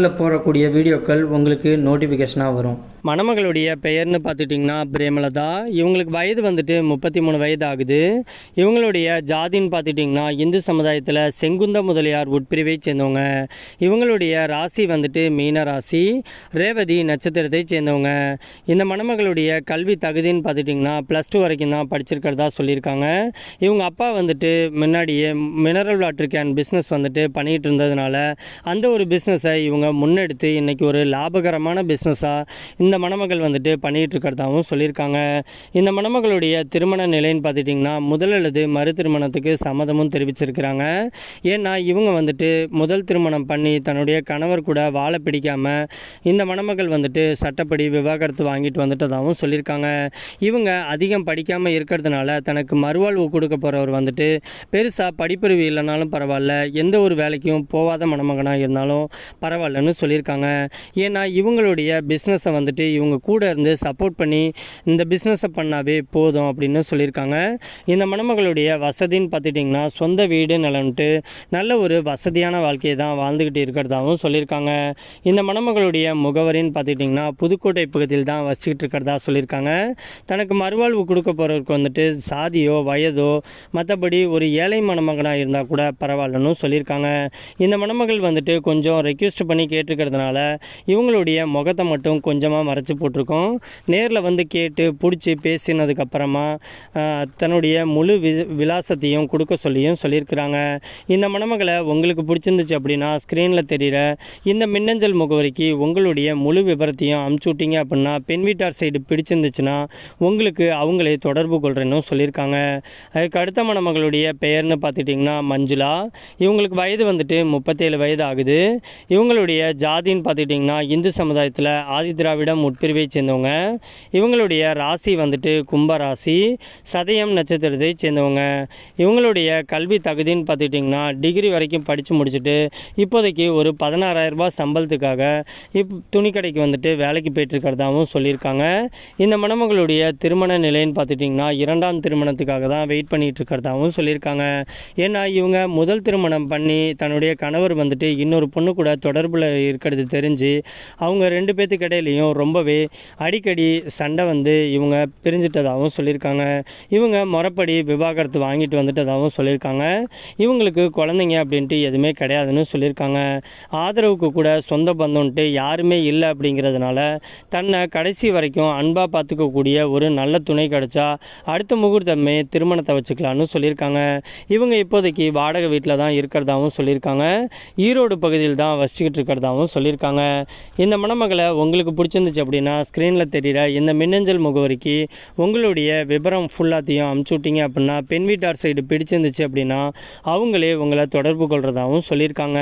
சேனலில் போடக்கூடிய வீடியோக்கள் உங்களுக்கு நோட்டிஃபிகேஷனாக வரும். மணமகளுடைய பெயர்னு பார்த்துட்டிங்கன்னா பிரேமலதா. இவங்களுக்கு வயது வந்துட்டு முப்பத்தி மூணு வயது ஆகுது இவங்களுடைய ஜாதின்னு பார்த்துட்டிங்கன்னா இந்து சமுதாயத்தில் செங்குந்த முதலியார் உட்பிரிவை சேர்ந்தவங்க. இவங்களுடைய ராசி வந்துட்டு மீன ராசி ரேவதி நட்சத்திரத்தை சேர்ந்தவங்க. இந்த மணமகளுடைய கல்வி தகுதின்னு பார்த்துட்டிங்கன்னா ப்ளஸ் டூ வரைக்கும் தான் படிச்சிருக்கிறதா சொல்லியிருக்காங்க. இவங்க அப்பா வந்துட்டு முன்னாடியே மினரல் வாட்டர் கேன் பிஸ்னஸ் வந்துட்டு பண்ணிகிட்டு இருந்ததுனால அந்த ஒரு பிஸ்னஸை இவங்க முன்னெடுத்து இன்றைக்கி ஒரு லாபகரமான பிஸ்னஸாக இந்த மணமகள் வந்துட்டு பண்ணிகிட்டு இருக்கிறதாகவும் சொல்லியிருக்காங்க. இந்த மணமகளுடைய திருமண நிலைன்னு பார்த்துட்டிங்கன்னா முதல் அல்லது மறு திருமணத்துக்கு சம்மதமும் தெரிவிச்சிருக்கிறாங்க. ஏன்னா இவங்க வந்துட்டு முதல் திருமணம் பண்ணி தன்னுடைய கணவர் கூட வாழ பிடிக்காமல் இந்த மணமகள் வந்துட்டு சட்டப்படி விவாகரத்து வாங்கிட்டு வந்துட்டதாகவும் சொல்லியிருக்காங்க. இவங்க அதிகம் படிக்காமல் இருக்கிறதுனால தனக்கு மறுவாழ்வு கொடுக்க போகிறவர் வந்துட்டு பெருசாக படிப்பறிவு இல்லைனாலும் பரவாயில்ல. எந்த ஒரு வேலைக்கும் போகாத மணமகனாக இருந்தாலும் பரவாயில்ல. பரவாயில்லன்னு சொல்லியிருக்காங்க. ஏன்னா இவங்களுடைய பிஸ்னஸை வந்துட்டு இவங்க கூட இருந்து சப்போர்ட் பண்ணி இந்த பிஸ்னஸை பண்ணாவே போதும் அப்படின்னு சொல்லியிருக்காங்க. இந்த மணமகளுடைய வசதின்னு பார்த்துட்டிங்கன்னா சொந்த வீடு நிலம்ட்டு நல்ல ஒரு வசதியான வாழ்க்கையை தான் வாழ்ந்துக்கிட்டு இருக்கிறதாகவும் சொல்லியிருக்காங்க. இந்த மணமகளுடைய முகவரின்னு பார்த்துக்கிட்டிங்கன்னா புதுக்கோட்டை பகுதியில் தான் வச்சுக்கிட்டு இருக்கிறதா சொல்லியிருக்காங்க. தனக்கு மறுவாழ்வு கொடுக்க போகிறவருக்கு வந்துட்டு சாதியோ வயதோ மற்றபடி ஒரு ஏழை மணமகனாக இருந்தால் கூட பரவாயில்லன்னு சொல்லியிருக்காங்க. இந்த மணமகள் வந்துட்டு கொஞ்சம் ரெக்வெஸ்ட் பண்ணி கேட்டிருக்கிறதுனால இவங்களுடைய முகத்தை மட்டும் கொஞ்சமாக மறைச்சி போட்டிருக்கோம். நேரில் வந்து கேட்டு பிடிச்சி பேசினதுக்கப்புறமா தன்னுடைய முழு வி விலாசத்தையும் கொடுக்க சொல்லியும் சொல்லியிருக்கிறாங்க. இந்த மணமகளை உங்களுக்கு பிடிச்சிருந்துச்சு அப்படின்னா ஸ்க்ரீனில் தெரிகிற இந்த மின்னஞ்சல் முகவரிக்கு உங்களுடைய முழு விவரத்தையும் அமுச்சு விட்டீங்க அப்படின்னா பெண் வீட்டார் சைடு பிடிச்சிருந்துச்சுன்னா உங்களுக்கு அவங்களே தொடர்பு கொள்கிறேன்னு சொல்லியிருக்காங்க. அதுக்கு அடுத்த மணமகளுடைய பெயர்னு பார்த்துட்டிங்கன்னா மஞ்சுளா. இவங்களுக்கு வயது வந்துட்டு முப்பத்தேழு வயது ஆகுது. இவங்களுடைய ஜாதின்னு பார்த்துக்கிட்டிங்கன்னா இந்து சமுதாயத்தில் ஆதி திராவிடம் உட்பிரிவை சேர்ந்தவங்க. இவங்களுடைய ராசி வந்துட்டு கும்ப ராசி சதயம் நட்சத்திரத்தை சேர்ந்தவங்க. இவங்களுடைய கல்வி தகுதின்னு பார்த்துக்கிட்டிங்கன்னா டிகிரி வரைக்கும் படித்து முடிச்சுட்டு இப்போதைக்கு ஒரு பதினாறாயிரம் ரூபாய் சம்பளத்துக்காக இப் துணிக்கடைக்கு வந்துட்டு வேலைக்கு போயிட்டுருக்கிறதாகவும் சொல்லியிருக்காங்க. இந்த மணமகளுடைய திருமண நிலைன்னு பார்த்துட்டிங்கன்னா இரண்டாம் திருமணத்துக்காக தான் வெயிட் பண்ணிட்டு இருக்கிறதாகவும் சொல்லியிருக்காங்க. ஏன்னா இவங்க முதல் திருமணம் பண்ணி தன்னுடைய கணவர் வந்துட்டு இன்னொரு பொண்ணு கூட தொடர்பில் இருக்கிறது தெரிஞ்சு அவங்க ரெண்டு பேர்த்துக்கு இடையிலையும் ரொம்பவே அடிக்கடி சண்டை வந்து இவங்க பிரிஞ்சிட்டதாகவும் சொல்லியிருக்காங்க. இவங்க முறைப்படி விவாகரத்து வாங்கிட்டு வந்துட்டதாகவும் சொல்லியிருக்காங்க. இவங்களுக்கு குழந்தைங்க அப்படின்ட்டு எதுவுமே கிடையாதுன்னு சொல்லியிருக்காங்க. ஆதரவுக்கு கூட சொந்த பந்தம்ன்ட்டு யாருமே இல்லை அப்படிங்கிறதுனால தன்னை கடைசி வரைக்கும் அன்பாக பார்த்துக்கக்கூடிய ஒரு நல்ல துணை கிடைச்சா அடுத்த முகூர்த்தமே திருமணத்தை வச்சுக்கலான்னு சொல்லியிருக்காங்க. இவங்க இப்போதைக்கு வாடகை வீட்டில் தான் இருக்கிறதாகவும் சொல்லியிருக்காங்க. ஈரோடு பகுதியில் தான் வசிச்சுக்கிட்டு இருக்கிறதாவும் சொல்லியிருக்காங்க. இந்த மணமகளை உங்களுக்கு பிடிச்சிருந்துச்சு அப்படின்னா ஸ்க்ரீனில் தெரிகிற இந்த மின்னஞ்சல் முகவரிக்கு உங்களுடைய விவரம் ஃபுல்லாத்தையும் அமுச்சு விட்டீங்க அப்படின்னா பெண் வீட்டார் சைடு பிடிச்சிருந்துச்சு அப்படின்னா அவங்களே உங்களை தொடர்பு கொள்கிறதாகவும் சொல்லியிருக்காங்க.